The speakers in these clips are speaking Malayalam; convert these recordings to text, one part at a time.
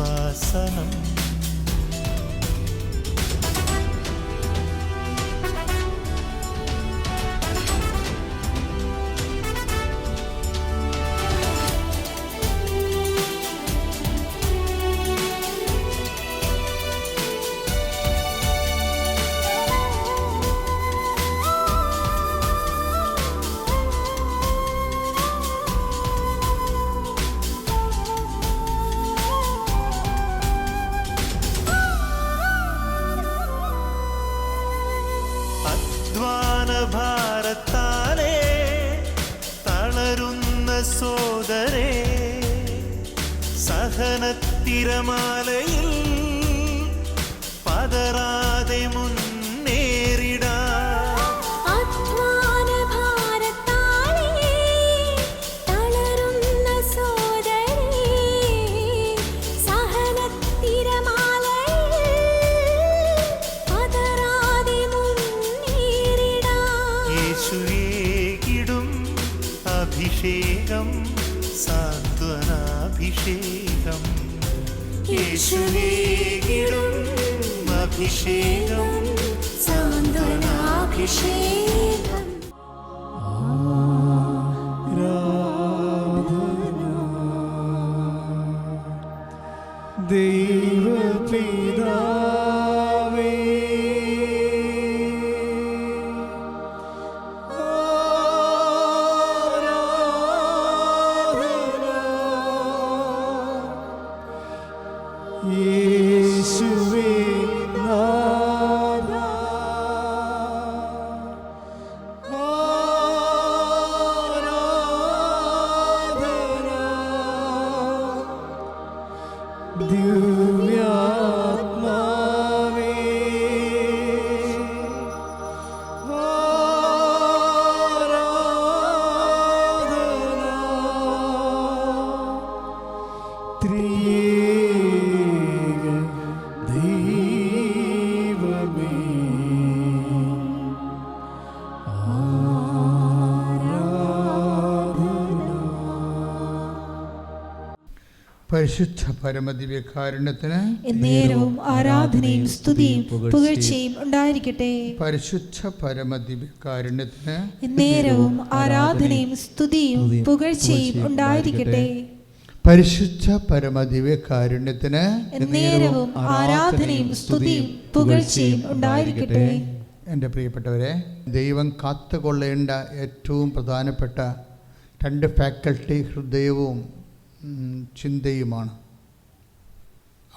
കൃപാസനം പരമദിവ്യകാരുണ്യത്തിന് എന്നേരവും ആരാധനയും സ്തുതിയും പുകഴ്ചയും ഉണ്ടായിരിക്കട്ടെ. പരിശുദ്ധ പരമദിവ്യകാരുണ്യത്തിന് എന്നേരവും ആരാധനയും സ്തുതിയും പുകഴ്ചയും ഉണ്ടായിരിക്കട്ടെ. പരിശുദ്ധ പരമദിവ്യകാരുണ്യത്തിന് എന്നേരവും ആരാധനയും സ്തുതിയും പുകഴ്ചയും ഉണ്ടായിരിക്കട്ടെ. എന്റെ പ്രിയപ്പെട്ടവരെ ദൈവം കാത്തുകൊള്ളേണ്ട ഏറ്റവും പ്രധാനപ്പെട്ട രണ്ട് ഫാക്കൽറ്റി ഹൃദയവും ചിന്തയുമാണ്.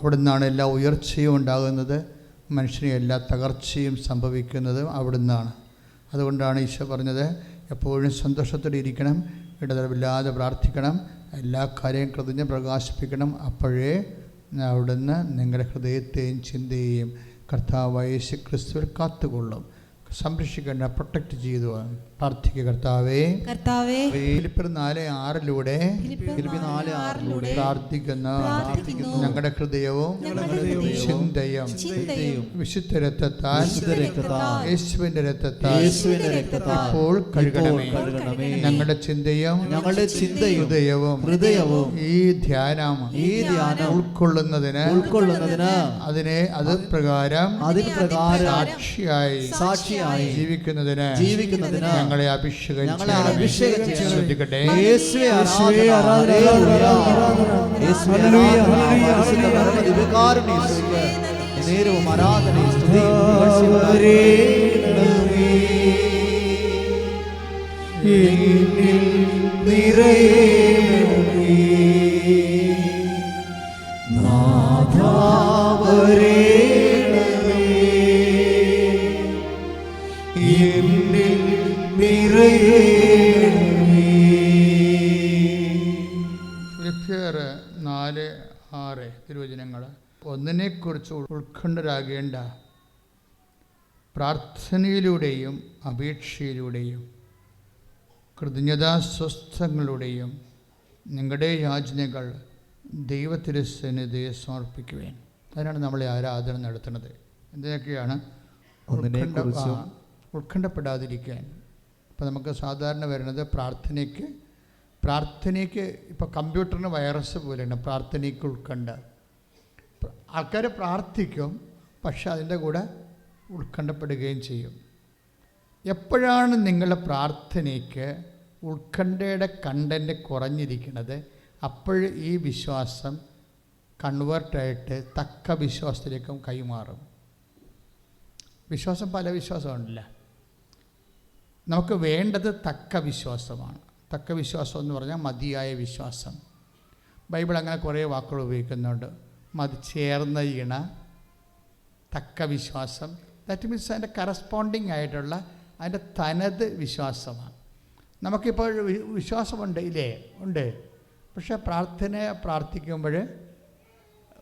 അവിടെ നിന്നാണ് എല്ലാ ഉയർച്ചയും ഉണ്ടാകുന്നത്. മനുഷ്യന് എല്ലാ തകർച്ചയും സംഭവിക്കുന്നത് അവിടെ നിന്നാണ് അതുകൊണ്ടാണ് ഈശോ പറഞ്ഞത് എപ്പോഴും സന്തോഷത്തോടെ ഇരിക്കണം ഇടതടവില്ലാതെ പ്രാർത്ഥിക്കണം എല്ലാ കാര്യവും കൃതജ്ഞ പ്രകാശിപ്പിക്കണം അപ്പോഴേ അവിടുന്ന് നിങ്ങളുടെ ഹൃദയത്തെയും ചിന്തയെയും കർത്താവ് യേശു ക്രിസ്തുവിൽ കാത്തുകൊള്ളും. സംരക്ഷിക്കേണ്ട പ്രൊട്ടക്റ്റ് ചെയ്തു പ്രാർത്ഥിക്കുക കർത്താവേ കർത്താവെ ഫിലിപ്പർ നാല് ആറിലൂടെ പ്രാർത്ഥിക്കുന്ന. ഞങ്ങളുടെ ഹൃദയവും ചിന്തയും വിശുദ്ധ രക്തത്താൽ യേശുവിന്റെ രക്തത്താൽ ഇപ്പോൾ കഴുകണമേ ഇപ്പോൾ കഴുകണമേ. ഞങ്ങളുടെ ചിന്തയും ഞങ്ങളുടെ ചിന്തയും ഹൃദയവും ഹൃദയവും ഈ ധ്യാനം ഈ ധ്യാനം ഉൾക്കൊള്ളുന്നതിന് ഉൾക്കൊള്ളുന്നതിന് അതിനെ അത് പ്രകാരം അതിന് പ്രകാരം സാക്ഷിയായി സാക്ഷിയായി ജീവിക്കുന്നതിന് ജീവിക്കുന്നതിന് ഞങ്ങളെ അഭിഷേകം. ശ്രദ്ധിക്കട്ടെ ആരാധന ഹല്ലേലൂയ. യേശുവേ നാല് ആറ് തിരുവചനങ്ങൾ ഒന്നിനെക്കുറിച്ച് ഉത്കണ്ഠരാകേണ്ട പ്രാർത്ഥനയിലൂടെയും അപേക്ഷയിലൂടെയും കൃതജ്ഞതാസ്വസ്ഥങ്ങളുടെയും നിങ്ങളുടെ യാചനകൾ ദൈവത്തിരുസന്നിധിയെ സമർപ്പിക്കുവാൻ. അതിനാണ് നമ്മളെ ആരാധന നടത്തുന്നത്. എന്തൊക്കെയാണ്? ഉത്കണ്ഠപ്പെടാതിരിക്കാൻ. അപ്പം നമുക്ക് സാധാരണ വരുന്നത് പ്രാർത്ഥനയ്ക്ക് പ്രാർത്ഥനയ്ക്ക് ഇപ്പോൾ കമ്പ്യൂട്ടറിന് വൈറസ് പോലെയാണ് പ്രാർത്ഥനയ്ക്ക് ഉൾക്കണ്ട ആൾക്കാർ പ്രാർത്ഥിക്കും പക്ഷെ അതിന്റെ കൂടെ ഉൾക്കണ്ടപ്പെടുകയും ചെയ്യും. എപ്പോഴാണ് നിങ്ങളുടെ പ്രാർത്ഥനയ്ക്ക് ഉത്കണ്ഠയുടെ കണ്ടന്റ് കുറഞ്ഞിരിക്കുന്നത്? അപ്പോൾ ഈ വിശ്വാസം കൺവേർട്ടായിട്ട് തക്ക വിശ്വാസത്തിലേക്കും കൈമാറും. വിശ്വാസം പല വിശ്വാസമുണ്ടല്ലോ? നമുക്ക് വേണ്ടത് തക്ക വിശ്വാസമാണ്. തക്ക വിശ്വാസം എന്ന് പറഞ്ഞാൽ മതിയായ വിശ്വാസം. ബൈബിൾ അങ്ങനെ കുറേ വാക്കുകൾ ഉപയോഗിക്കുന്നുണ്ട്. മതി ചേർന്ന ഇണ തക്ക വിശ്വാസം. ദാറ്റ് മീൻസ് അതിന്റെ കറസ്പോണ്ടിങ് ആയിട്ടുള്ള അതിന്റെ തനത് വിശ്വാസമാണ്. നമുക്കിപ്പോൾ വിശ്വാസമുണ്ട് ഇല്ലേ? ഉണ്ട്. പക്ഷേ പ്രാർത്ഥന പ്രാർത്ഥിക്കുമ്പോൾ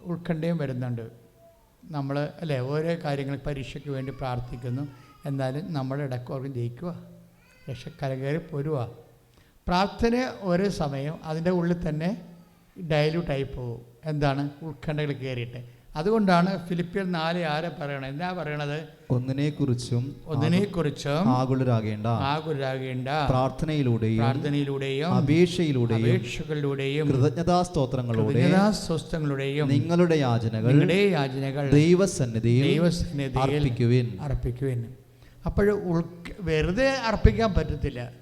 ഉത്കണ്ഠയും വരുന്നുണ്ട്. നമ്മൾ അല്ലേ ഓരോ കാര്യങ്ങൾ പരീക്ഷയ്ക്ക് വേണ്ടി പ്രാർത്ഥിക്കുന്നു. എന്നാലും നമ്മുടെ ഇടക്കോർക്കും ജയിക്കുക. രക്ഷക്കര കയറി പോരുക. പ്രാർത്ഥന ഒരേ സമയം അതിന്റെ ഉള്ളിൽ തന്നെ ഡയലൂട്ടായി പോകും എന്താണ്? ഉത്കണ്ഠകൾ കയറിയിട്ട്. അതുകൊണ്ടാണ് ഫിലിപ്പിയൽ നാല് ആരെ പറയണത്? എന്താ പറയണത്? ഒന്നിനെ കുറിച്ചും ഒന്നിനെ കുറിച്ചും ആകുലരാകേണ്ട. ആകുലരാകേണ്ട. പ്രാർത്ഥനയിലൂടെയും പ്രാർത്ഥനയിലൂടെയും അപേക്ഷയിലൂടെയും അപേക്ഷകളിലൂടെയും കൃതജ്ഞതാസ്തോത്രങ്ങളോടെ സ്വസ്ഥങ്ങളുടെയും നിങ്ങളുടെ യാചനകൾ നിങ്ങളുടെ യാചനകൾ ദൈവസന്നിധിയിൽ ദൈവസന്നിധിയിൽ അർപ്പിക്കുവിൻ. അർപ്പിക്കുവിൻ. അപ്പോൾ ഉൾ വെറുതെ അർപ്പിക്കാൻ പറ്റത്തില്ല.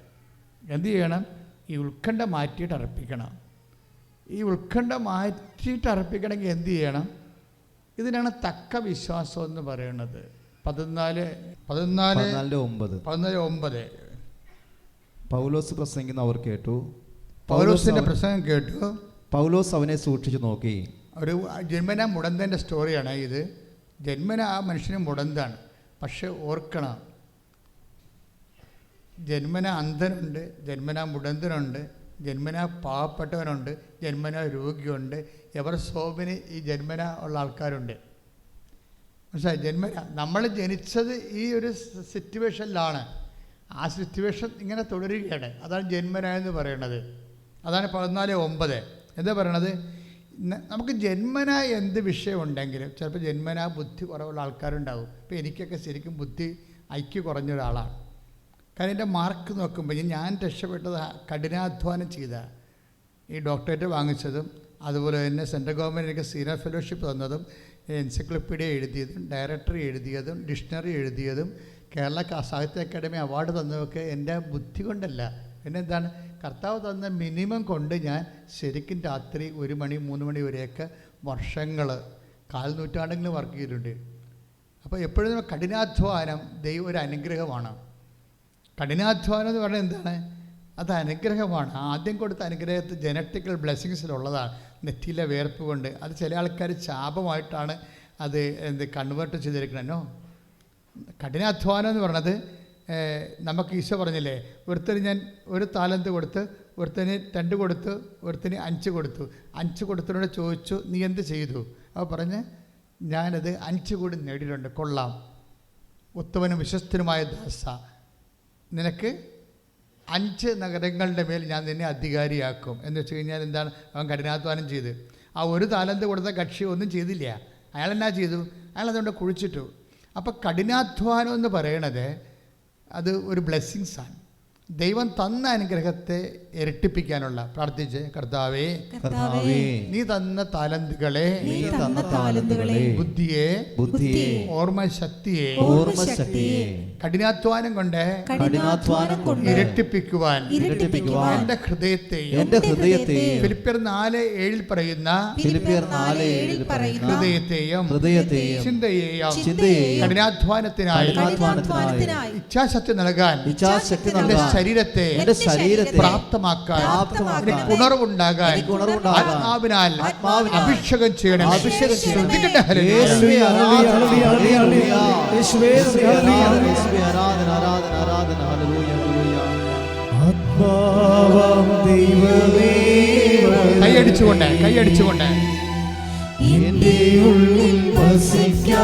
എന്ത് ചെയ്യണം? ഈ ഉത്കണ്ഠ മാറ്റിയിട്ട് അർപ്പിക്കണം. ഈ ഉത്കണ്ഠ മാറ്റിയിട്ട് അർപ്പിക്കണമെങ്കിൽ എന്ത് ചെയ്യണം? ഇതിനാണ് തക്ക വിശ്വാസം എന്ന് പറയുന്നത്. പതിനാല് പതിനാല് ഒമ്പത്. പതിനാല് ഒമ്പത്. പൗലോസ് പ്രസംഗിക്കുന്ന അവർ കേട്ടു. പൗലോസിന്റെ പ്രസംഗം കേട്ടു. പൗലോസ് അവനെ സൂക്ഷിച്ചു നോക്കി. ഒരു ജന്മന മുടന്തന്റെ സ്റ്റോറിയാണ് ഇത്. ജന്മന ആ മനുഷ്യന് മുടന്താണ്. പക്ഷെ ഓർക്കണം ജന്മന അന്ധനുണ്ട് ജന്മന മുടന്തനുണ്ട് ജന്മന പാവപ്പെട്ടവനുണ്ട് ജന്മന രോഗിയുണ്ട്. എവർ സോബിന് ഈ ജന്മന ഉള്ള ആൾക്കാരുണ്ട്. മനസ്സിലായി ജന്മന നമ്മൾ ജനിച്ചത് ഈ ഒരു സിറ്റുവേഷനിലാണ് ആ സിറ്റുവേഷൻ ഇങ്ങനെ തുടരുകയാണ്. അതാണ് ജന്മന എന്ന് പറയുന്നത് അതാണ് പതിനാല് ഒമ്പത്. എന്താ പറയണത്? നമുക്ക് ജന്മന എന്ത് വിഷയമുണ്ടെങ്കിലും ചിലപ്പോൾ ജന്മന ബുദ്ധി കുറവുള്ള ആൾക്കാരുണ്ടാവും. ഇപ്പോൾ എനിക്കൊക്കെ ശരിക്കും ബുദ്ധി ഐക്യ കുറഞ്ഞ ഒരാളാണ്. കാരണം എന്റെ മാർക്ക് നോക്കുമ്പോൾ ഞാൻ രക്ഷപ്പെട്ടത് കഠിനാധ്വാനം ചെയ്ത ഈ ഡോക്ടറേറ്റ് വാങ്ങിച്ചതും അതുപോലെ തന്നെ സെൻട്രൽ ഗവൺമെന്റ് എനിക്ക് സീനിയർ ഫെലോഷിപ്പ് തന്നതും എൻസൈക്ലോപ്പീഡിയ എഴുതിയതും ഡയറക്ടറി എഴുതിയതും ഡിക്ഷണറി എഴുതിയതും കേരള സാഹിത്യ അക്കാദമി അവാർഡ് തന്നതൊക്കെ എന്റെ ബുദ്ധി കൊണ്ടല്ല. പിന്നെ എന്താണ്? കർത്താവ് തന്ന മിനിമം കൊണ്ട് ഞാൻ ശരിക്കും രാത്രി ഒരു മണി മൂന്ന് മണി വരെയൊക്കെ വർഷങ്ങൾ കാൽ നൂറ്റാണ്ടെങ്കിലും വർക്ക് ചെയ്തിട്ടുണ്ട്. അപ്പോൾ എപ്പോഴും കഠിനാധ്വാനം ദൈവം ഒരു അനുഗ്രഹമാണ്. കഠിനാധ്വാനം എന്ന് പറഞ്ഞാൽ എന്താണ്? അത് അനുഗ്രഹമാണ്. ആദ്യം കൊടുത്ത അനുഗ്രഹത്തിൽ ജനറ്റിക്കൽ ബ്ലെസ്സിങ്സിലുള്ളതാണ് നെറ്റിയിലെ വേർപ്പ് കൊണ്ട്. അത് ചില ആൾക്കാർ ശാപമായിട്ടാണ് അത് എന്ത് കൺവേർട്ട് ചെയ്തിരിക്കണോ കഠിനാധ്വാനം എന്ന് പറഞ്ഞത് നമുക്ക് ഈശോ പറഞ്ഞില്ലേ ഒരുത്തന് ഞാൻ ഒരു താലന്ത് കൊടുത്ത് ഒരുത്തന് രണ്ട് കൊടുത്തു ഒരുത്തന് അഞ്ച് കൊടുത്തു. അഞ്ച് കൊടുത്തതിനോട് ചോദിച്ചു നീ എന്ത് ചെയ്തു? അപ്പോൾ പറഞ്ഞ് ഞാനത് അഞ്ച് കൂടി നേടിയിട്ടുണ്ട്. കൊള്ളാം. ഉത്തമനും വിശ്വസ്തനുമായ ദാസ. നിനക്ക് അഞ്ച് നഗരങ്ങളുടെ മേൽ ഞാൻ നിന്നെ അധികാരിയാക്കും. എന്ന് വെച്ച് കഴിഞ്ഞാൽ എന്താണ്? അവൻ കഠിനാധ്വാനം ചെയ്ത്. ആ ഒരു താലന്ത് കൊടുത്ത കക്ഷി ഒന്നും ചെയ്തില്ല. അയാൾ എന്നാ ചെയ്തു? അയാൾ അതുകൊണ്ട് കുഴിച്ചിട്ടു. അപ്പോൾ കഠിനാധ്വാനം എന്ന് പറയണത് അത് ഒരു ബ്ലെസ്സിങ്സാണ്. ദൈവം തന്ന അനുഗ്രഹത്തെ ഇരട്ടിപ്പിക്കാനുള്ള പ്രാർത്ഥിച്ച് കർത്താവേ നീ തന്ന താലന്തുകളെ നീ തന്ന താലന്തുകളെ ബുദ്ധിയെ ബുദ്ധിയെ ഓർമ്മശക്തിയെ ഓർമ്മശക്തിയെ കഠിനാധ്വാനം കൊണ്ട് കഠിനാധ്വാനം കൊണ്ട് ഇരട്ടിപ്പിക്കുവാൻ ഇരട്ടിപ്പിക്കുവാൻ എന്റെ ഹൃദയത്തെ എന്റെ ഹൃദയത്തെ ഫിലിപ്പിയർ നാല് ഏഴിൽ പറയുന്ന ഫിലിപ്പിയർ നാല് ഏഴിൽ പറയുന്ന ഹൃദയത്തെയും ഹൃദയത്തെയും ചിന്തയെയും ചിന്തയെയും കഠിനാധ്വാനത്തിനായി ഇച്ഛാശക്തി നൽകാൻ ഇച്ഛാശക്തി നൽകാൻ ശരീരത്തെ എന്റെ ശരീരത്തെ പ്രാപ്തമാക്കാൻ ഉണർവുണ്ടാകാൻ ആത്മാവിനാൽ അഭിഷേകം ചെയ്യണം അഭിഷേകം ചെയ്യണം. കൈയടിച്ചുകൊണ്ട് ഹല്ലേലൂയ. ഉള്ളിൽ ആരാധന,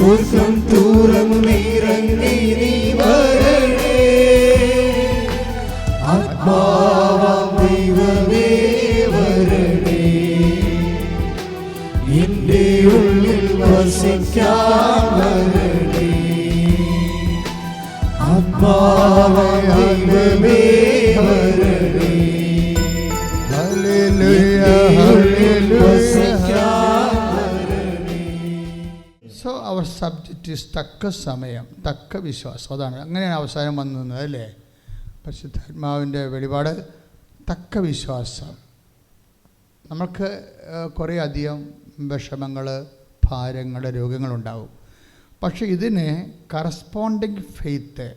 സ്വർഗം തുറന്നിറങ്ങി നീ വരണേ. ആത്മാവാം ദൈവമേ വരണേ. എന്റെ ഉള്ളിൽ വസിക്കാൻ വരണേ. ആത്മാവാം ദൈവമേ വരണേ. ഹല്ലേലൂയ, സബ്ജക്റ്റ് ഈസ് തക്ക സമയം തക്ക വിശ്വാസം അതാണ് അങ്ങനെയാണ് അവസാനം വന്നു നിന്നത് അല്ലേ പരിശുദ്ധാത്മാവിന്റെ വെളിപാട് തക്ക വിശ്വാസം നമുക്ക് കുറേ അധികം വിഷമങ്ങൾ ഭാരങ്ങൾ രോഗങ്ങളുണ്ടാവും. പക്ഷെ ഇതിന് കറസ്പോണ്ടിങ് ഫെയ്ത്ത്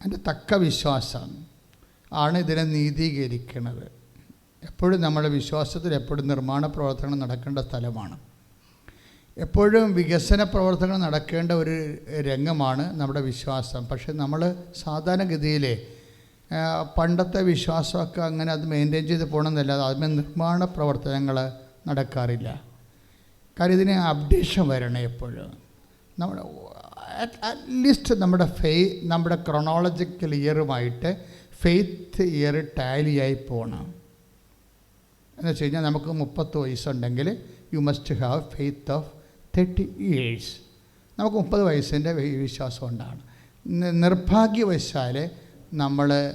അതിന്റെ തക്ക വിശ്വാസം ആണ് ഇതിനെ നീതീകരിക്കുന്നത് എപ്പോഴും നമ്മുടെ വിശ്വാസത്തിൽ എപ്പോഴും നിർമ്മാണ പ്രവർത്തനം നടക്കേണ്ട സ്ഥലമാണ്. എപ്പോഴും വികസന പ്രവർത്തനങ്ങൾ നടക്കേണ്ട ഒരു രംഗമാണ് നമ്മുടെ വിശ്വാസം. പക്ഷേ നമ്മൾ സാധാരണഗതിയിൽ പണ്ടത്തെ വിശ്വാസമൊക്കെ അങ്ങനെ അത് മെയിന്റെയിൻ ചെയ്ത് പോകണമെന്നല്ലാതെ അതിന് നിർമ്മാണ പ്രവർത്തനങ്ങൾ നടക്കാറില്ല. കാര്യം ഇതിന് അപ്ഡേഷൻ വരണം എപ്പോഴും. നമ്മുടെ അറ്റ്ലീസ്റ്റ് നമ്മുടെ ഫെയ് നമ്മുടെ ക്രൊണോളജിക്കൽ ഇയറുമായിട്ട് ഫെയ്ത്ത് ഇയർ ടാലിയായി പോകണം എന്ന് വെച്ച് കഴിഞ്ഞാൽ നമുക്ക് മുപ്പത്ത് വയസ്സുണ്ടെങ്കിൽ you must have faith of thirty years നമുക്ക് മുപ്പത് വയസ്സിന്റെ വിശ്വാസം ഉണ്ടാണ് നിർഭാഗ്യവശാൽ നമ്മൾ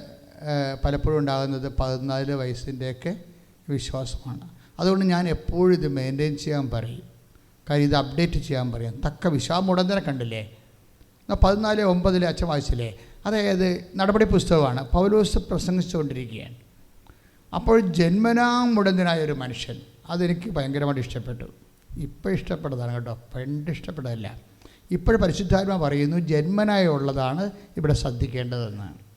പലപ്പോഴും ഉണ്ടാകുന്നത് പതിനാല് വയസ്സിന്റെയൊക്കെ വിശ്വാസമാണ്. അതുകൊണ്ട് ഞാൻ എപ്പോഴും ഇത് മെയിന്റെയിൻ ചെയ്യാൻ പറയും. കാര്യം ഇത് അപ്ഡേറ്റ് ചെയ്യാൻ പറയും. തക്ക വിശ്വാസം ഉടനെ കണ്ടില്ലേ? പതിനാല് ഒമ്പതിലെ അച്ഛൻ വായിച്ചില്ലേ? അതായത് നടപടി പുസ്തകമാണ്. പൗലോസ് പ്രസംഗിച്ചുകൊണ്ടിരിക്കുകയാണ്. അപ്പോൾ ജന്മനാ മുടന്തനായ ഒരു മനുഷ്യൻ. അതെനിക്ക് ഭയങ്കരമായിട്ട് ഇഷ്ടപ്പെട്ടു. ഇപ്പോൾ ഇഷ്ടപ്പെട്ടതാണ് കേട്ടോ. പണ്ട് ഇഷ്ടപ്പെട്ടതല്ല. ഇപ്പോൾ പരിശുദ്ധാത്മ പറയുന്നു ജന്മനായ ഉള്ളതാണ് ഇവിടെ ശ്രദ്ധിക്കേണ്ടതെന്ന്.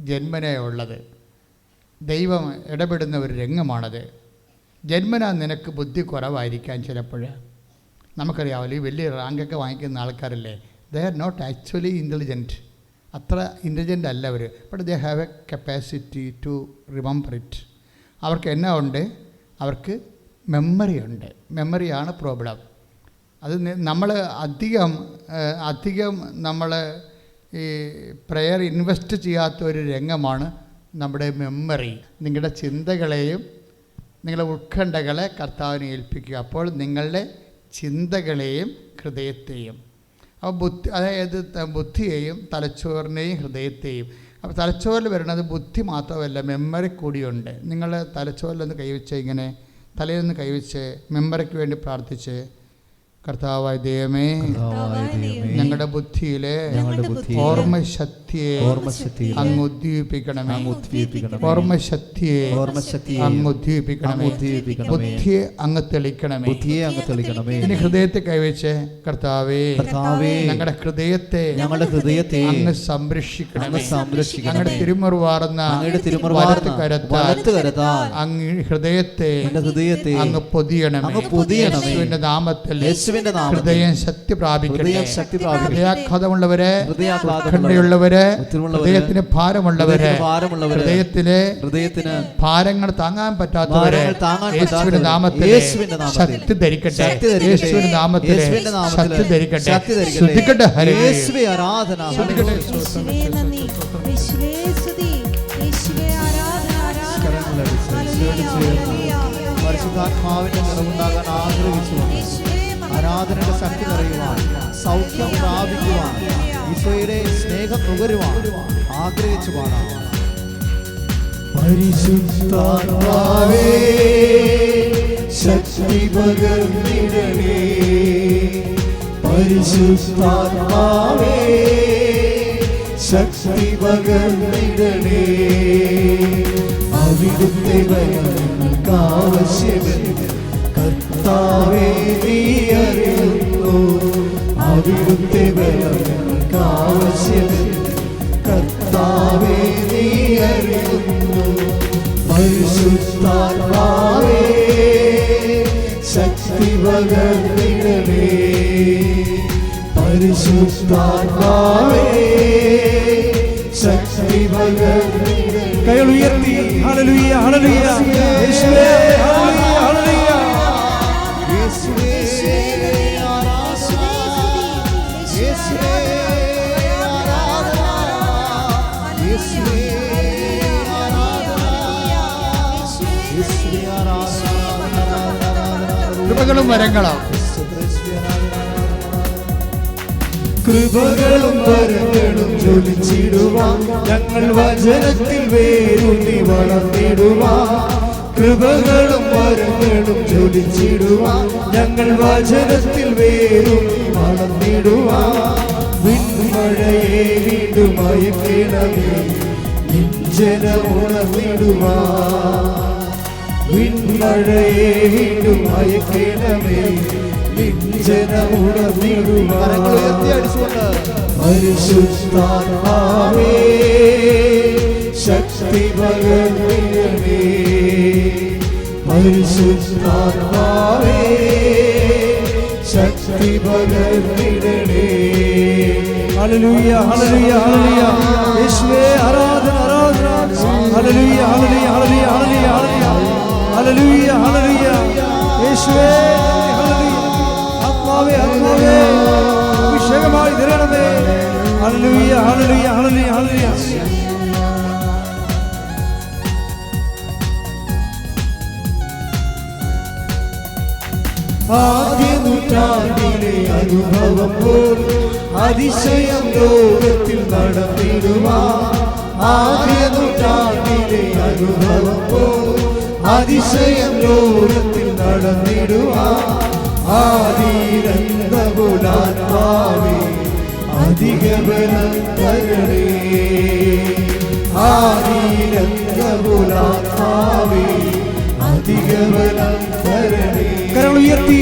ജന്മനായ ഉള്ളത് ദൈവം ഇടപെടുന്ന ഒരു രംഗമാണത്. ജന്മനാ നിനക്ക് ബുദ്ധി കുറവായിരിക്കാൻ ചിലപ്പോൾ. നമുക്കറിയാമല്ലോ ഈ വലിയ റാങ്കൊക്കെ വാങ്ങിക്കുന്ന ആൾക്കാരല്ലേ? They are not actually intelligent അത്ര ഇന്റലിജന്റ് അല്ല അവർ but they have a capacity to remember it അവർക്ക് എന്നാ ഉണ്ട്? അവർക്ക് മെമ്മറി ഉണ്ട്. മെമ്മറിയാണ് പ്രോബ്ലം അത് നമ്മൾ അധികം അധികം നമ്മൾ ഈ പ്രയർ ഇൻവെസ്റ്റ് ചെയ്യാത്ത ഒരു രംഗമാണ് നമ്മുടെ മെമ്മറി നിങ്ങളുടെ ചിന്തകളെയും നിങ്ങളുടെ ഉത്കണ്ഠകളെ കർത്താവിനെ ഏൽപ്പിക്കുക. അപ്പോൾ നിങ്ങളുടെ ചിന്തകളെയും ഹൃദയത്തെയും അപ്പോൾ ബുദ്ധി അതായത് ബുദ്ധിയെയും തലച്ചോറിനെയും ഹൃദയത്തെയും അപ്പോൾ തലച്ചോറിൽ വരുന്നത് ബുദ്ധി മാത്രമല്ല മെമ്മറി കൂടിയുണ്ട്. നിങ്ങൾ തലച്ചോറിലൊന്ന് കൈവച്ച് ഇങ്ങനെ തലയിലൊന്ന് കൈവച്ച് മെമ്പറയ്ക്ക് വേണ്ടി പ്രാർത്ഥിച്ച് കർത്താവായ ദൈവമേ കർത്താവായ ദൈവമേ, ഞങ്ങളുടെ ബുദ്ധിയിലെ ഞങ്ങളുടെ ബുദ്ധിയിലെ ഓർമ്മശക്തി ഓർമ്മശക്തിയെ ഓർമ്മശക്തിയെ അങ്ങ് ഉദ്ദീപിക്കണമേ അങ്ങ് ഉദ്ദീപിക്കണമേ. ഓർമ്മശക്തിയെ ഓർമ്മശക്തിയെ അങ്ങ് ഉദ്ദീപിക്കണമേ ഉദ്ദീപിക്കണമേ. ബുദ്ധിയെ അങ്ങ് തെളിക്കണമേ ബുദ്ധിയെ അങ്ങ് തെളിക്കണമേ ഇനി ഹൃദയത്തെ കൈവച്ച് കർത്താവേ കർത്താവേ ഞങ്ങളുടെ ഹൃദയത്തെ ഞങ്ങളുടെ ഹൃദയത്തെ അങ്ങ് സംരക്ഷിക്കണമേ അങ്ങ് സംരക്ഷിക്കണമേ. അങ്ങയുടെ തിരുമുറുവാർന്ന അങ്ങയുടെ കരത്താൽ വലത്ത് കരത്താൽ അങ്ങ് ഹൃദയത്തെ ഹൃദയത്തെ അങ്ങ് പൊതിയണമേ അങ്ങ് പൊതിയണമേ. യേശുവിന്റെ നാമത്തിൽ യേശുവിന്റെ നാമത്തിൽ ഹൃദയം ശക്തി പ്രാപിക്കണമേ ഹൃദയം ശക്തി പ്രാപിക്കണമേ ഹൃദയാഘാതമുള്ളവരെ ഹൃദയാഘാതമുള്ളവരെ, ഹൃദയത്തിന് ഭാരമുള്ളവരെ ഹൃദയത്തിലെ ഹൃദയത്തിന് ഭാരങ്ങൾ താങ്ങാൻ പറ്റാത്തവരെ യേശുവിന്റെ നാമത്തിൽ ശക്തി ധരിക്കട്ടെ യേശുവിന്റെ നാമത്തിൽ ശക്തി ധരിക്കട്ടെ ശ്രദ്ധിക്കട്ടെ. യേശുവേ ആരാധന. പരിശുദ്ധാത്മാവിന്റെ നിറവുണ്ടാകാൻ യേശുവേ ആരാധനയുടെ ശക്തി നിറയുവാൻ സൗഖ്യം പ്രാപിക്കുവാൻ ഈശോയുടെ സ്നേഹം നുകരുവാൻ ആഗ്രഹിച്ചു പാടാം പരിശുദ്ധാത്മാവേ ശക്തി പകർന്നിടണേ പരിശുദ്ധാത്മാവേ ശക്തി പകർന്നിടണേ അവിടുത്തെ ഞങ്ങൾക്ക് ആവശ്യമെന്ന് കർത്താവേ നീ അറിയുന്നു. അവിടുത്തെ ഞങ്ങൾക്ക് ആവശ്യമെന്ന് കർത്താവേ നീ അറിയുന്നു. പരിശുദ്ധാത്മാവേ ശക്തി പകർന്നിടണേ പരിശുദ്ധാത്മാവേ ശക്തി പകർന്നിടണേ കൈകൾ ഉയർത്തി. ഹല്ലേലൂയ ഹല്ലേലൂയ. യേശുവേ കൃപകളും വരങ്ങളും. കൃപകളും വരങ്ങളും ജ്വലിച്ചിടുവാൻ ഞങ്ങൾ വചനത്തിൽ വേരൂന്നി വളർന്നിടുവാൻ കൃപകളും വരങ്ങളും ജ്വലിച്ചിടുവാൻ ഞങ്ങൾ വചനത്തിൽ വേരൂന്നി വളർത്തിടുവാ വിൺമഴയെ വീണ്ടും മയക്കിടമേ ജനമുണർന്നിടുവാൻ ഉയർത്തി അടിച്ചുകൊണ്ട് പരിശുദ്ധാത്മാവേ. ശക്തി പകർന്നിടണേ പരിശുദ്ധാത്മാവേ. ശക്തി പകർന്നിടണേ ഹല്ലേലൂയ ഹല്ലേലൂയ ഹല്ലേലൂയ. യേശുവേ ആരാധന ആരാധന. Hallelujah hallelujah hallelujah hallelujah hallelujah. Hallelujah യേശുവേ ഹല്ലേലൂയ ആത്മാവേ ആത്മാവേ. അഭിഷേകമായി തരണമേ ഹല്ലേലൂയ ഹല്ലേലൂയ ഹല്ലേലൂയ ഹല്ലേലൂയ ആദ്യ നൂറ്റാണ്ടിലെ അനുഭവം പോൽ അതിശയം ലോകത്തിൽ നടന്നിടുവാൻ ആദ്യ നൂറ്റാണ്ടിലെ അനുഭവം പോൽ അതിശയം ലോകത്തിൽ നടന്നിടുവാൻ ആദിരന്തപുരാത്മാവേ അധിക ബലം തരണേ ആദിരന്തപുരാത്മാവേ അധിക ബലം തരണേ കരങ്ങൾ ഉയർത്തി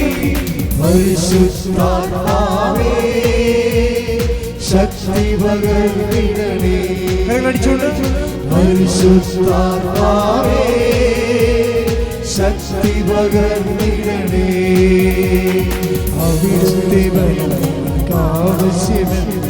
പരിശുദ്ധാത്മാവേ ശക്തി പകർന്നിടണേ പരിശുദ്ധാത്മാവേ ശക്തി പകർന്നിടണേ അവിടുത്തെ ആവശ്യമെന്ന്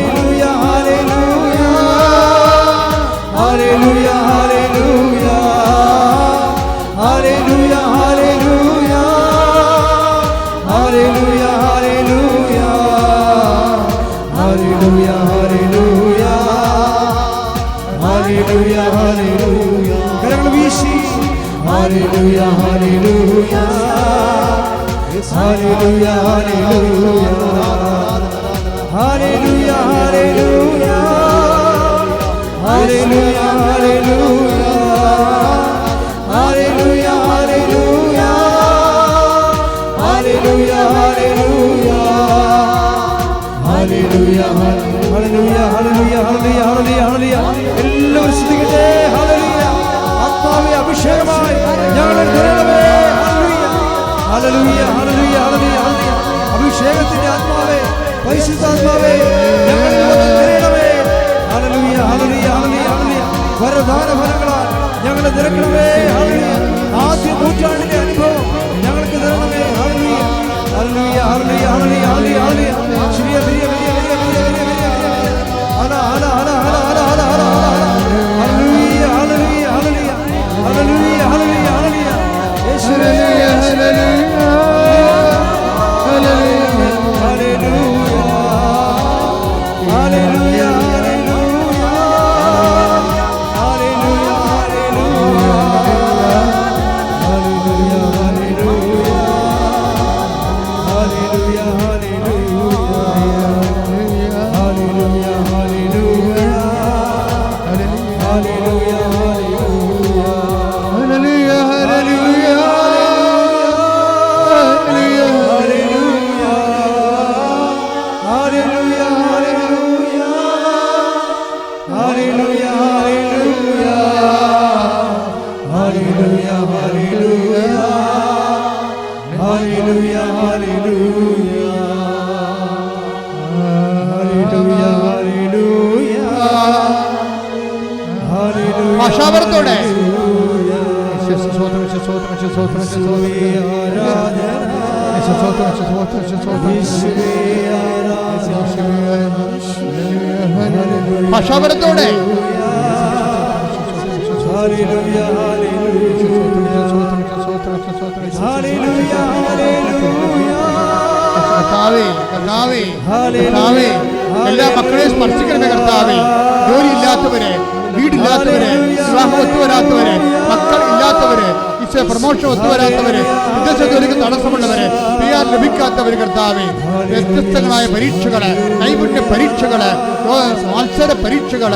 Hallelujah, hallelujah. Hallelujah, hallelujah. Hallelujah, hallelujah. എല്ലാവരും ശ്രദ്ധിക്കട്ടെ ആത്മാവെ അഭിഷേകമായി ഞങ്ങളുടെ ഹലലുയ ഹലലുയ ഹലലുയ இருக்கிறவே സ്ഥാപനത്തോടെ എല്ലാ മക്കളെ സ്പർശിക്കണമേ കർത്താവേ. ജോലി ഇല്ലാത്തവരെ വീടില്ലാത്തവരെ വിവാഹം ഒത്തുവരാത്തവരെ മക്കൾ ഇല്ലാത്തവരെ ഈശോ പ്രമോഷൻ ഒത്തുവരാത്തവര് വിദേശ ജോലിക്ക് തടസ്സമുള്ളവരെ പി ആർ ലഭിക്കാത്തവര് കർത്താവേ വ്യത്യസ്തങ്ങളായ പരീക്ഷകൾ നൈപുണ്യ പരീക്ഷകൾ മത്സര പരീക്ഷകൾ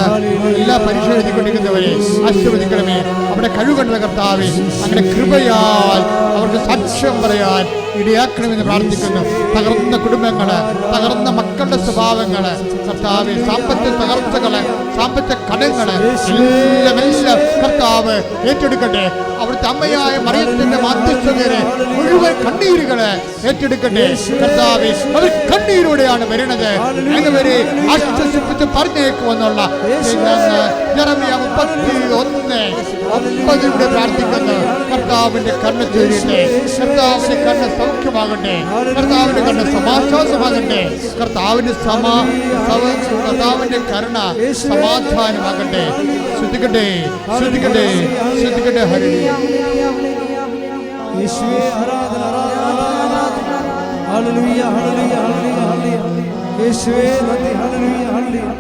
എല്ലാ പരീക്ഷ എഴുതിക്കൊണ്ടിരിക്കുന്നവരെ ആശീർവദിക്കണമേ. അവിടെ കഴിവുകണ്ട കർത്താവേ അങ്ങനെ കൃപയാൽ അവർക്ക് സാക്ഷ്യം പറയാൻ ഇടയാക്കണമെന്ന് പ്രാർത്ഥിക്കുന്നു. തകർന്ന കുടുംബങ്ങൾ തകർന്ന മക്കളുടെ സ്വഭാവങ്ങൾ കർത്താവ് സാമ്പത്തിക തകർച്ചകൾ സാമ്പത്തിക കടങ്ങൾ എല്ലാം എല്ലാം കർത്താവ് ഏറ്റെടുക്കട്ടെ. അവിടുത്തെ അമ്മയായ മറിയത്തിന്റെ മാധ്യസ്ഥതയെ മുഴുവൻ കണ്ണീരുകളെ ഏറ്റെടുക്കട്ടെ. കർത്താവേ അത് കണ്ണീരോടെയാണ് വരുന്നത് അങ്ങനെ ആശ്വസിപ്പിച്ച് പറഞ്ഞേക്കുമെന്നുള്ള ജറമിയ മുപ്പത്തി ഒന്ന് ഒമ്പതിലൂടെ പ്രാർത്ഥിക്കുന്നു. കർത്താവിന്റെ കണ്ണ് ചേരിട്ടെ കർത്താവിന്റെ കണ്ണ് സൗഖ്യമാകട്ടെ. കർത്താവിന്റെ കണ്ണ് സമാശ്വാസമാകട്ടെ. കർത്താവിന്റെ സമാ കർത്താവിന്റെ കരുണ സമാധാനമാകട്ടെ. ശ്രദ്ധിക്കട്ടെ ശ്രദ്ധിക്കട്ടെ ശ്രദ്ധിക്കട്ടെ ഹരി ആരാധന ആരാധന ഹല്ലേലൂയ ഹല്ലേലൂയ ഹല്ലേലൂയ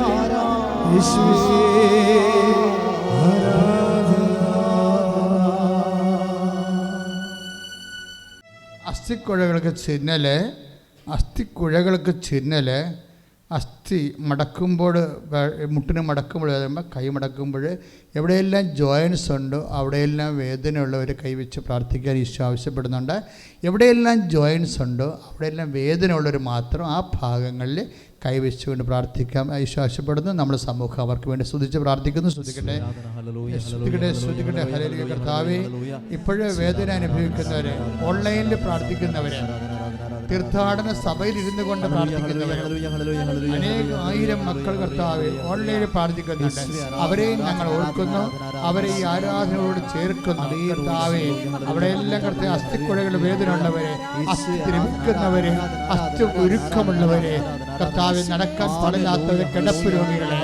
അസ്ഥിക്കുഴകൾക്ക് ചിഹ്നൽ അസ്ഥിക്കുഴകൾക്ക് ചിഹ്നൽ അസ്ഥി മടക്കുമ്പോൾ മുട്ടിന് മടക്കുമ്പോൾ വരുമ്പോൾ കൈ മടക്കുമ്പോൾ എവിടെയെല്ലാം ജോയിൻസ് ഉണ്ടോ അവിടെയെല്ലാം വേദനയുള്ളവർ കൈവച്ച് പ്രാർത്ഥിക്കാൻ ഈശോ ആവശ്യപ്പെടുന്നുണ്ട്. എവിടെയെല്ലാം ജോയിൻസ് ഉണ്ടോ അവിടെയെല്ലാം വേദനയുള്ളവർ മാത്രം ആ ഭാഗങ്ങളിൽ കൈവച്ചുകൊണ്ട് പ്രാർത്ഥിക്കാം. ഈശോ ആവശ്യപ്പെടുന്നു. നമ്മുടെ സമൂഹം അവർക്ക് വേണ്ടി സ്തുതിച്ച് പ്രാർത്ഥിക്കുന്നു. സ്തുതിക്കട്ടെ. സ്തുതിക്കട്ടെ സ്തുതിക്കട്ടെ ഹല്ലേലൂയ കർത്താവേ ഇപ്പോഴേ വേദന അനുഭവിക്കുന്നവരെ ഓൺലൈനിൽ പ്രാർത്ഥിക്കുന്നവരെ തീർത്ഥാടന സഭയിൽ ഇരുന്നു കൊണ്ട് അനേകം ആയിരം മക്കൾ കർത്താവ് ഓൺലൈനിൽ പ്രാർത്ഥിക്കുന്നുണ്ട്. അവരെയും ഞങ്ങൾ ഓർക്കുന്നു. അവരെ ഈ ആരാധനയോട് ചേർക്കുന്നു. കർത്താവെ അവിടെ എല്ലാം കർത്താവ് അസ്ഥിക്കുഴകൾ വേദന ഉള്ളവരെ അസ്ഥി ദ്രവിക്കുന്നവരെ അസ്ഥി ഉരുക്കമുള്ളവരെ കർത്താവ് നടക്കാൻ പാടില്ലാത്തവരെ കിടപ്പ് രോഗികളെ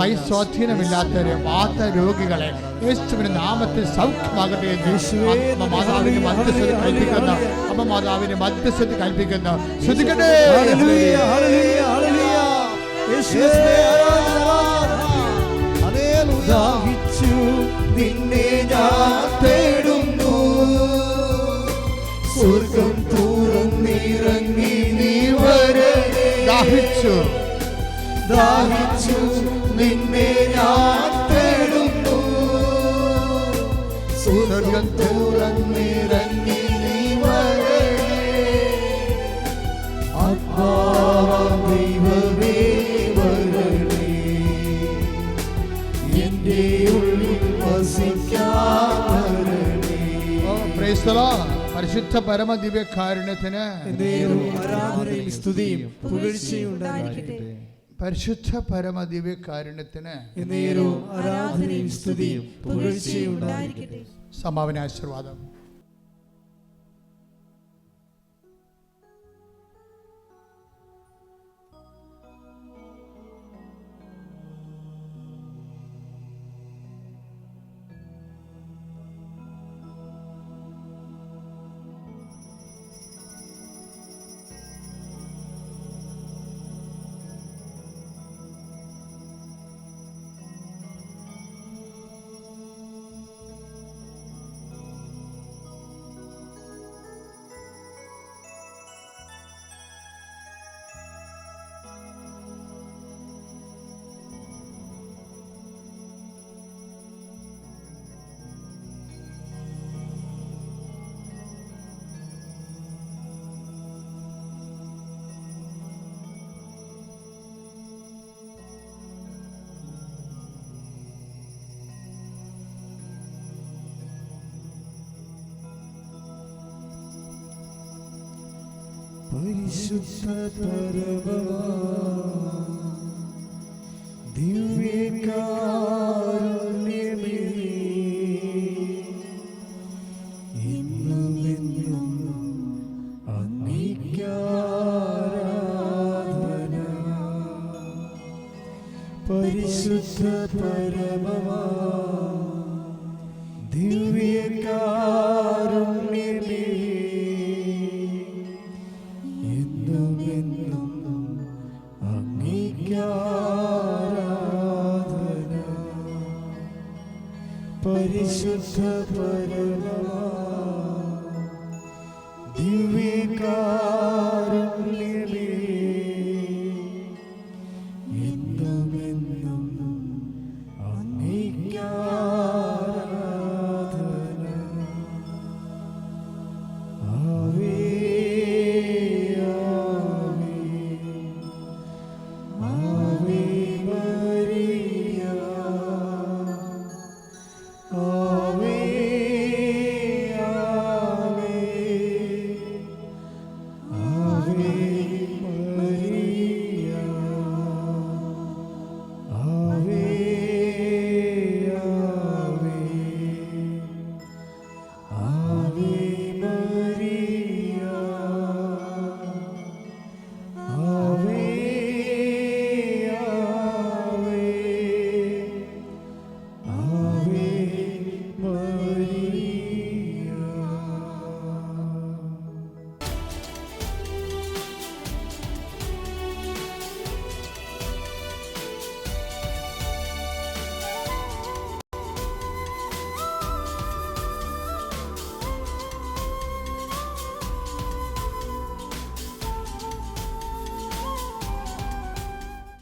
കൈ സ്വാധീനമില്ലാത്തവരെ വാത രോഗികളെ യേശുവിന്റെ നാമത്തിൽ സൗഖ്യമാകട്ടെ എന്ന് അമ്മ മാതാവിന്റെ മധ്യസ്ഥത കൽപ്പിക്കുന്ന. അമ്മ മാതാവിന്റെ മധ്യസ്ഥത കൽപ്പിക്കുന്ന. ശ്രദ്ധിക്കട്ടെ. നിന്നെ ഞാൻ തേടുന്നു. സ്വർഗം തുറന്നിറങ്ങി നീ വരേ ദാഹിച്ചു. ദാഹിച്ചു നിന്നെ ഞാൻ പരിശുദ്ധ പരമ ദിവ്യ കാരുണ്യത്തിന് ആരാധനയും സ്തുതിയും പുകഴ്ചയും ഉണ്ടായിരിക്കട്ടെ. പരിശുദ്ധ പരമ ദിവ്യ കാരുണ്യത്തിന് ആരാധനയും സ്തുതിയും പുകഴ്ചയും ഉണ്ടായിരിക്കട്ടെ. സമാപന ആശീർവാദം. പരിശുദ്ധ പരമമാ ദിവ്യകാരുണ്യമേ ഇന്നും എന്നും അങ്ങേക്കാരാധന പരിശുദ്ധ പരമമാ